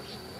Gracias.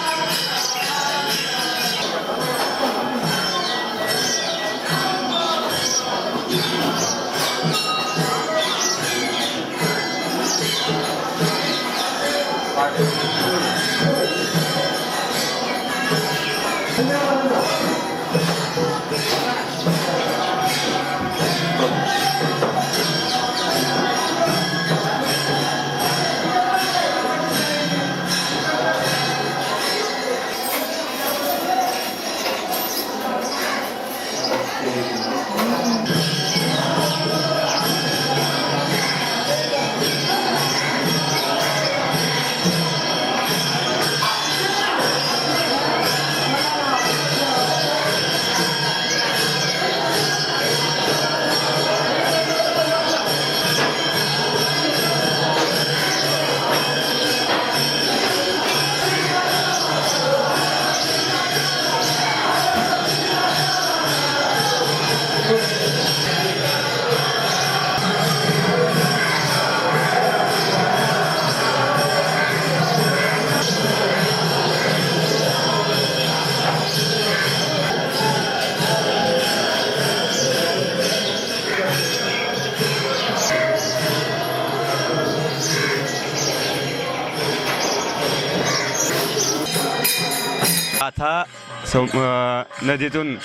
सौ अं, नदीतून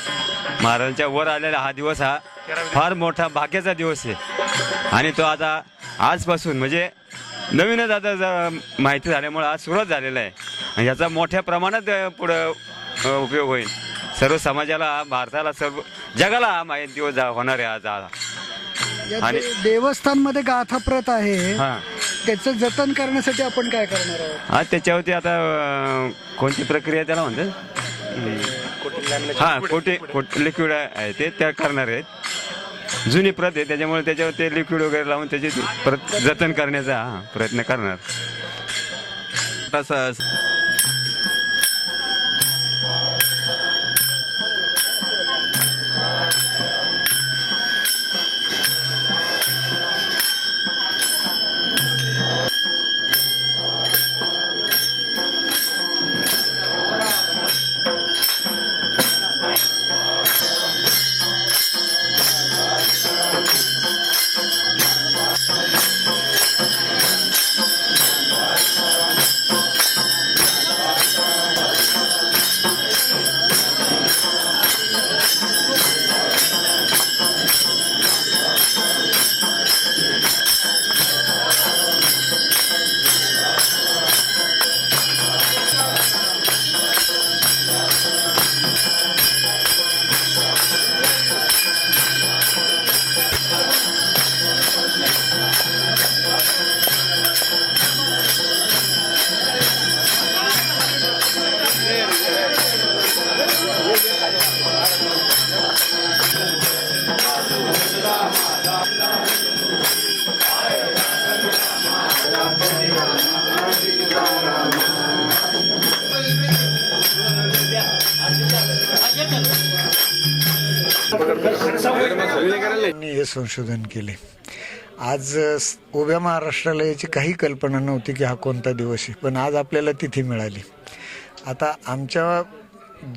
महाराजांच्या वर आलेला हा दिवस हा फार मोठा भाग्याचा दिवस आहे. आणि तो आता आजपासून म्हणजे नवीनच आता माहिती झाल्यामुळे आज सुरुवात झालेला आहे. आणि याचा मोठ्या प्रमाणात पुढं उपयोग होईल. सर्व समाजाला भारताला सर्व जगाला हा माहीत दिवस जा- होणार आहे आज हा. आणि- देवस्थानमध्ये गाथा प्रत आहे. हा. त्याचं जतन करण्यासाठी आपण काय करणार आहोत? हा त्याच्यावरती आता अं, कोणती प्रक्रिया त्याला म्हणतात हा कोटे कोट लिक्विड आहे ते त्या करणार आहेत. जुनी प्रत आहे त्याच्यामुळे त्याच्यावर ते लिक्विड वगैरे लावून त्याची परत जतन करण्याचा हा प्रयत्न करणार. तसं त्यांनी हे संशोधन केले. आज उभ्या महाराष्ट्राला याची काही कल्पना नव्हती की हा कोणता दिवस आहे पण आज आपल्याला तिथी मिळाली. आता आमच्या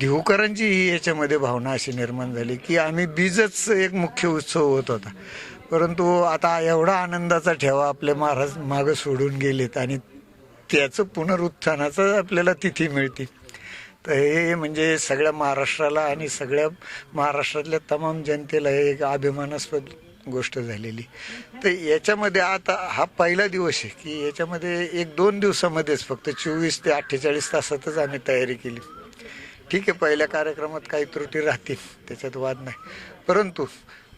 देहूकरांची ही याच्यामध्ये भावना अशी निर्माण झाली की आम्ही बीजच एक मुख्य उत्सव होत होता. परंतु आता एवढा आनंदाचा ठेवा आपले महाराज मागं सोडून गेलेत आणि त्याचं पुनरुत्थानाचं आपल्याला तिथी मिळते. तर हे म्हणजे सगळ्या महाराष्ट्राला आणि सगळ्या महाराष्ट्रातल्या तमाम जनतेला हे एक अभिमानास्पद गोष्ट झालेली. तर याच्यामध्ये आता हा पहिला दिवस आहे की याच्यामध्ये एक दोन दिवसामध्येच फक्त चोवीस ते अठ्ठेचाळीस तासातच आम्ही तयारी केली. ठीक आहे पहिल्या कार्यक्रमात काही त्रुटी राहतील त्याच्यात वाद नाही. परंतु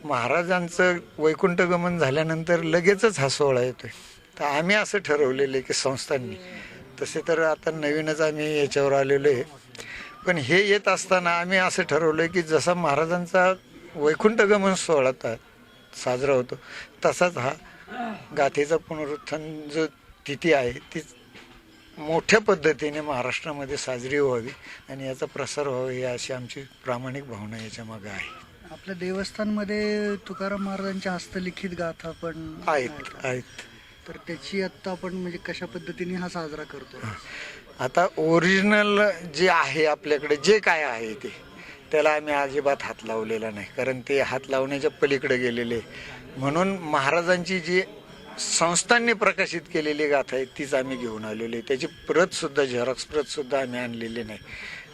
महाराजांचं वैकुंठगमन झाल्यानंतर लगेचच हा सोहळा येतोय. तर आम्ही असं ठरवलेलं आहे की संस्थांनी तसे तर आता नवीनच आम्ही याच्यावर आलेलो आहे. पण हे येत असताना आम्ही असं ठरवलं की जसा महाराजांचा वैकुंठगमन सोहळा साजरा होतो तसाच हा गाथेचा पुनरुत्थान जो तिथी आहे ती मोठ्या पद्धतीने महाराष्ट्रामध्ये साजरी व्हावी आणि याचा प्रसार व्हावा ही अशी आमची प्रामाणिक भावना याच्या मागे आहे. आपल्या देवस्थानमध्ये तुकाराम महाराजांच्या हस्तलिखित गाथा पण आहेत आहेत. तर त्याची आता आपण म्हणजे कशा पद्धतीने हा साजरा करतो आता ओरिजिनल जे आहे आपल्याकडे जे काय आहे ते त्याला आम्ही अजिबात हात लावलेला नाही. कारण ते हात लावण्याच्या पलीकडे गेलेले. आहे. म्हणून महाराजांची जी संस्थांनी प्रकाशित केलेली गाथा आहे तीच आम्ही घेऊन आलेली आहे. त्याची प्रतसुद्धा झेरॉक्स प्रतसुद्धा आम्ही आणलेली नाही.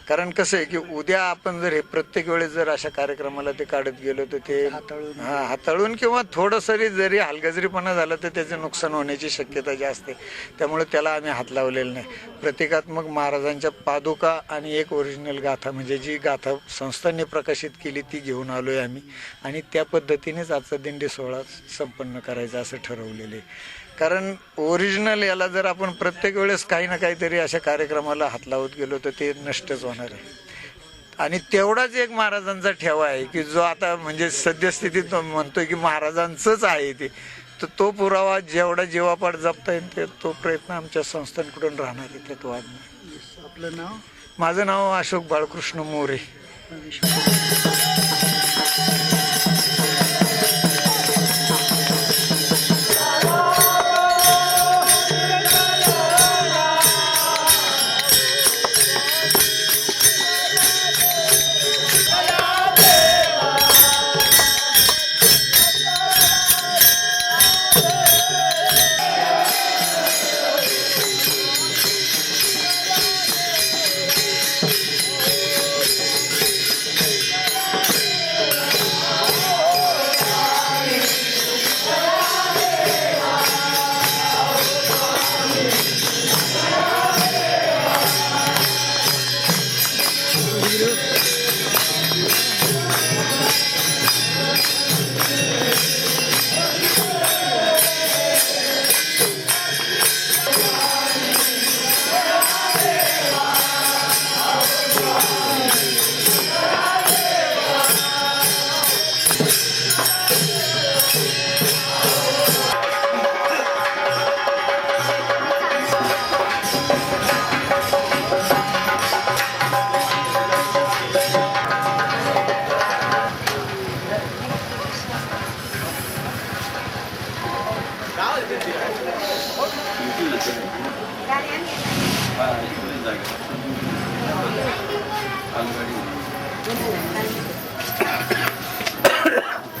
कारण कसं आहे की उद्या आपण जर हे प्रत्येक वेळेस जर अशा कार्यक्रमाला ते काढत गेलो तर ते हाताळून. हा हाताळून किंवा थोडंसरी जरी हलगजरीपणा झाला तर त्याचे नुकसान होण्याची शक्यता जास्त आहे. त्यामुळे त्याला आम्ही हात लावलेला नाही. प्रतिकात्मक महाराजांच्या पादुका आणि एक ओरिजिनल गाथा म्हणजे जी गाथा संस्थांनी प्रकाशित केली ती घेऊन आलोय आम्ही. आणि त्या पद्धतीनेच आजचा दिंडी सोहळा संपन्न करायचा असं ठरवलेलं आहे. कारण ओरिजिनल याला जर आपण प्रत्येक वेळेस काही ना काहीतरी अशा कार्यक्रमाला हात लावत गेलो तर ते नष्टच होणार. आहे. आणि तेवढाच एक महाराजांचा ठेवा आहे की जो आता म्हणजे सद्यस्थितीत म्हणतोय की महाराजांचंच आहे ते. तर तो पुरावा जेवढा जीवापाड जपता येईल ते तो प्रयत्न आमच्या संस्थांकडून राहणार आहे त्यात वाद नाही. आपलं नाव? माझं नाव अशोक बाळकृष्ण मोरे.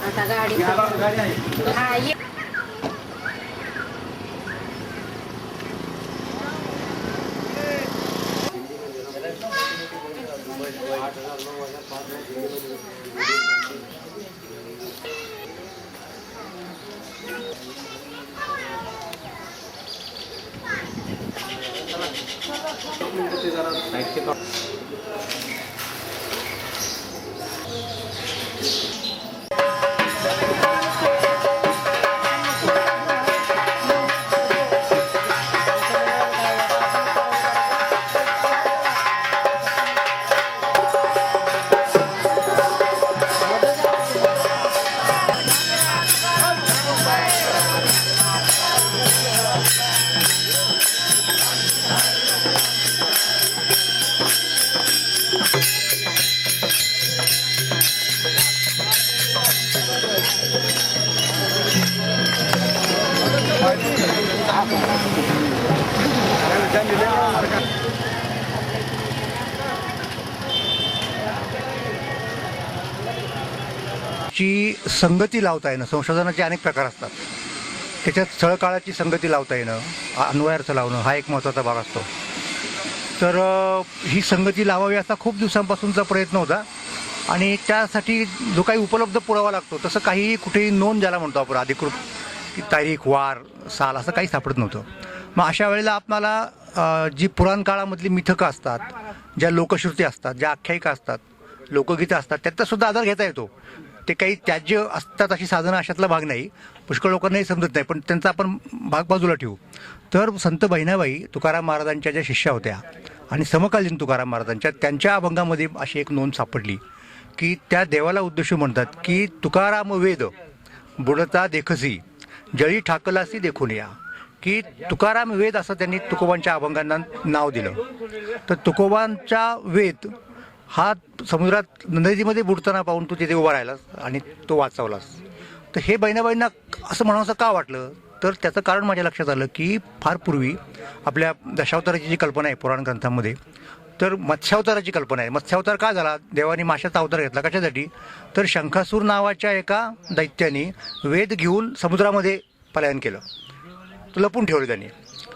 आता गाडी हा ये आठ हजार नऊ हजार पाच हजार যারা দায়িত্ব ची संगती लावता येणं संशोधनाचे अनेक प्रकार असतात. त्याच्यात स्थळकाळाची संगती लावता येणं अन्वयार्थ लावणं हा एक महत्त्वाचा भाग असतो. तर ही संगती लावावी असा खूप दिवसांपासूनचा प्रयत्न होता आणि त्यासाठी जो काही उपलब्ध पुरावा लागतो तसं काही कुठेही नोंद ज्याला म्हणतो आपण अधिकृत तारीख वार साल असं काही सापडत नव्हतं. मग अशा वेळेला आपणाला जी पुराण काळामधली मिथकं असतात ज्या लोकश्रुती असतात ज्या आख्यायिका असतात लोकगीतं असतात त्याचा सुद्धा आधार घेता येतो. ते काही त्याज्य असतात अशी साधनं अशातला भाग नाही. पुष्कळ लोकांनाही समजत नाही पण त्यांचा आपण भाग बाजूला ठेवू. तर संत बहिणाबाई तुकाराम महाराजांच्या ज्या शिष्या होत्या आणि समकालीन तुकाराम महाराजांच्या त्यांच्या अभंगामध्ये अशी एक नोंद सापडली की त्या देवाला उद्देशून म्हणतात की तुकाराम वेद बुडता देखसी. जळी ठाकलासी देखून या की तुकाराम वेद असं त्यांनी तुकोबांच्या अभंगांना नाव दिलं. तर तुकोबांचा वेद हा समुद्रात नदीमध्ये बुडताना पाहून तू तिथे उभा राहिलास आणि तो वाचवलास. तर हे बहिणाबाईंना असं म्हणावंसं का वाटलं? तर त्याचं कारण माझ्या लक्षात आलं की फार पूर्वी आपल्या दशावताराची जी कल्पना आहे पुराण ग्रंथामध्ये तर मत्स्यावताराची कल्पना आहे. मत्स्यावतार का झाला? देवाने माशाचा अवतार घेतला कशासाठी? तर शंखासूर नावाच्या एका दैत्याने वेद घेऊन समुद्रामध्ये पलायन केलं. तो लपून ठेवलं त्यांनी.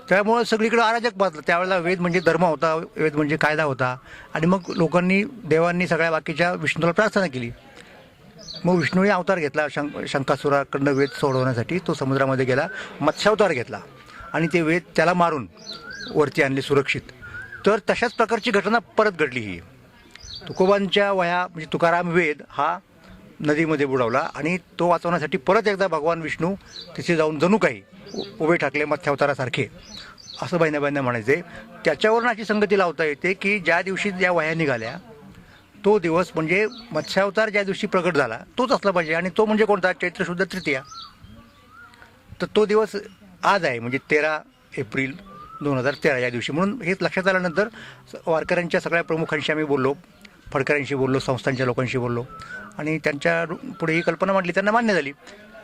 त्यामुळं सगळीकडे अराजक बाजलं त्यावेळेला वेद म्हणजे धर्म होता वेद म्हणजे कायदा होता. आणि मग लोकांनी देवांनी सगळ्या बाकीच्या विष्णूला प्रार्थना केली. मग विष्णूने अवतार घेतला शं शंकासुराकडनं वेद सोडवण्यासाठी. तो समुद्रामध्ये गेला मत्स्यावतार घेतला. आणि ते वेद त्याला मारून वरती आणले सुरक्षित. तर तशाच प्रकारची घटना परत घडली ही. तुकोबांच्या वया म्हणजे तुकाराम वेद हा नदीमध्ये बुडवला आणि तो वाचवण्यासाठी परत एकदा भगवान विष्णू तिथे जाऊन जणू काही उभे ठाकले मत्स्यावतारासारखे असं बहिणाबाईंना म्हणायचे. त्याच्यावरून अशी संगती लावता येते की ज्या दिवशी ज्या वह्या निघाल्या तो दिवस म्हणजे मत्स्यावतार ज्या दिवशी प्रगट झाला तोच असला पाहिजे आणि तो म्हणजे कोणता? चैत्र शुद्ध तृतीया. तर तो दिवस आज आहे म्हणजे तेरा एप्रिल दोन हजार तेरा या दिवशी. म्हणून हेच लक्षात आल्यानंतर वारकऱ्यांच्या सगळ्या प्रमुखांशी आम्ही बोललो फडकऱ्यांशी बोललो संस्थांच्या लोकांशी बोललो. आणि त्यांच्या पुढे ही कल्पना मांडली. त्यांना मान्य झाली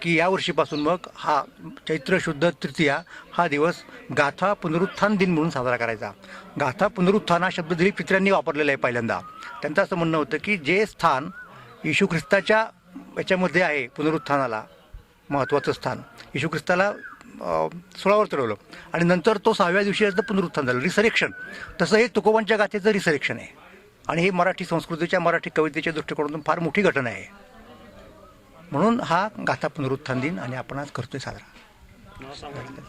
की या वर्षीपासून मग हा चैत्र शुद्ध तृतीया हा दिवस गाथा पुनरुत्थान दिन म्हणून साजरा करायचा. गाथा पुनरुत्थान हा शब्द दिलीप पित्र्यांनी वापरलेला आहे पहिल्यांदा. त्यांचं असं म्हणणं होतं की जे स्थान येशू ख्रिस्ताच्या याच्यामध्ये आहे पुनरुत्थानाला महत्त्वाचं स्थान. येशू ख्रिस्ताला सोळावर चढवलं. आणि नंतर तो सहाव्या दिवशी याचं पुनरुत्थान झालं. रिसरेक्शन तसं हे तुकोबांच्या गाथेचं रिसरेक्शन आहे. आणि हे मराठी संस्कृतीच्या मराठी कवितेच्या दृष्टिकोनातून फार मोठी घटना आहे. म्हणून हा गाथा पुनरुत्थान दिन आणि आपण आज करतोय साजरा.